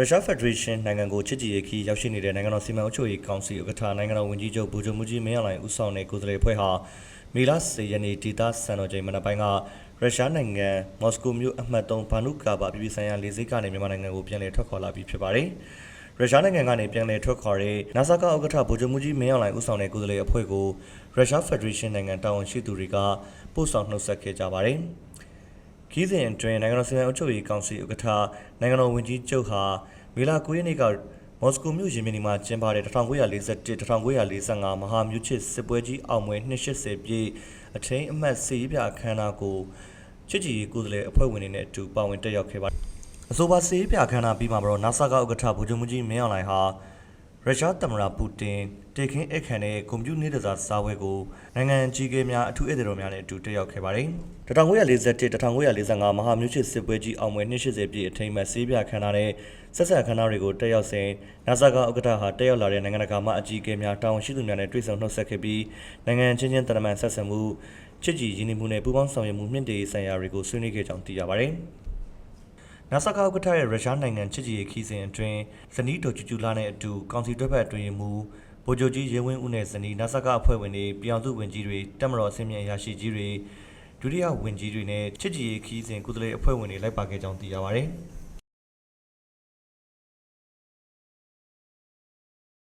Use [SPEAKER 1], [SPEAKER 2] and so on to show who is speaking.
[SPEAKER 1] ရုရှားဖက်ဒရေးရှင်းနိုင်ငံကိုချစ်ကြည်ရေးခီးရောက်ရှိနေတဲ့နိုင်ငံတော်စီမံအုပ်ချုပ်ရေးကောင်စီဥက္ကဋ္ဌနိုင်ငံတော်ဝန်ကြီးချုပ်ဗိုလ်ချုပ်မှုကြီးမင်းအောင်လှိုင်ဦးဆောင်တဲ့ကိုယ်စားလှယ်အဖွဲ့ဟာမေလ10ရက်နေ့ဒေသစံတော်ချိန်မနက်ပိုင်းကရုရှားနိုင်ငံမော်စကိုမြို့အမှတ်3ဘာနုကာဘာပြည်ပဆိုင်ရာလေဆိပ်ကနေမြန်မာနိုင်ငံကိုပြန်လည်ထွက်ခွာလာပြီးဖြစ်ပါတယ်။ရုရှားနိုင်ငံကနေပြန်လည်ထွက်ခွာတဲ့နာဆာကဥက္ကဋ္ဌဗိုလ်ချုပ်မှုကြီးမင်းအောင်လှိုင်ဦးဆောင်တဲ့ကိုယ်စားလှယ်အဖွဲ့ကိုရုရှားဖက်ဒရေးရှင်းနိုင်ငံတာဝန်ရှိသူတွေကပို့ဆောင်နှုတ်ဆက်ခဲ့ကြပါတယ်။ ခီးစဉ်အတွင်းနိုင်ငံတော်စီမံအုပ်ချုပ်ရေးကောင်စီဥက္ကဋ္ဌနိုင်ငံတော်ဝန်ကြီးချုပ်ဟာမေလ9ရက်နေ့ကမော်စကိုမြို့ရင်မြင်းဒီမှာကျင်းပတဲ့1941-1945မဟာမြူချစ်စစ်ပွဲကြီးအောင်ပွဲ280ပြည့်အထိမ်းအမှတ်စေရေးပြအခမ်းအနားကိုချစ်ကြည်ရေးကိုယ်စားလှယ်အဖွဲ့ဝင်တွေနဲ့အတူပါဝင်တက်ရောက်ခဲ့ပါတယ်။အဆိုပါစေရေးပြအခမ်းအနားပြီးမှာတော့နာဆာကဥက္ကဋ္ဌဗိုလ်ချုပ်မှုကြီးမင်းအောင်လှိုင်ဟာ ရုရှားသမ္မတပူတင်တေခင်းအခမ်းတဲ့ကွန်ပျူတာနေတစားစားပွဲကိုနိုင်ငံကြီးကဲများအထူးဧည့်သည်တော်များနဲ့အတူတက်ရောက်ခဲ့ပါတယ်။1941-1945မဟာမြူချစ်စစ်ပွဲကြီးအောင်ပွဲ280ပြည့်အထိမ်းအမှတ်စေးပြခမ်းနားနဲ့ဆက်ဆက်ခမ်းနားတွေကိုတက်ရောက်စဉ်နာဆာကဥက္ကဋ္ဌဟာတက်ရောက်လာတဲ့နိုင်ငံတကာမှအကြီးအကဲများတာဝန်ရှိသူများနဲ့တွေ့ဆုံနှုတ်ဆက်ခဲ့ပြီးနိုင်ငံချင်းချင်းတရမန်ဆက်ဆံမှုချစ်ကြည်ရင်းနှီးမှုနဲ့ပူးပေါင်းဆောင်ရွက်မှုမြင့်တင်ရေးဆိုင်ရာတွေကိုဆွေးနွေးခဲ့ကြောင်းသိရပါတယ်။ နာဆာကာဥက္ကဋ္ဌရဲ့ရုရှားနိုင်ငံချစ်ကြည်ရေးခီးစဉ်အတွင်းဇနီးတော်ကျူကျူလာနဲ့အတူကောင်စီတွဲဖက်အတွင်းရေးမှူးဗိုလ်ချုပ်ကြီးရဲဝင်းဦးနဲ့ဇနီးနာဆာကာအဖွဲ့ဝင်တွေပြည်အောင်စုဝင်ကြီးတွေတက်မတော်အစင်းမြင့်အရာရှိကြီးတွေဒုတိယဝင်ကြီးတွေနဲ့ချစ်ကြည်ရေးခီးစဉ်ကုသလေအဖွဲ့ဝင်တွေလိုက်ပါခဲ့ကြောင်းသိရပါတယ်။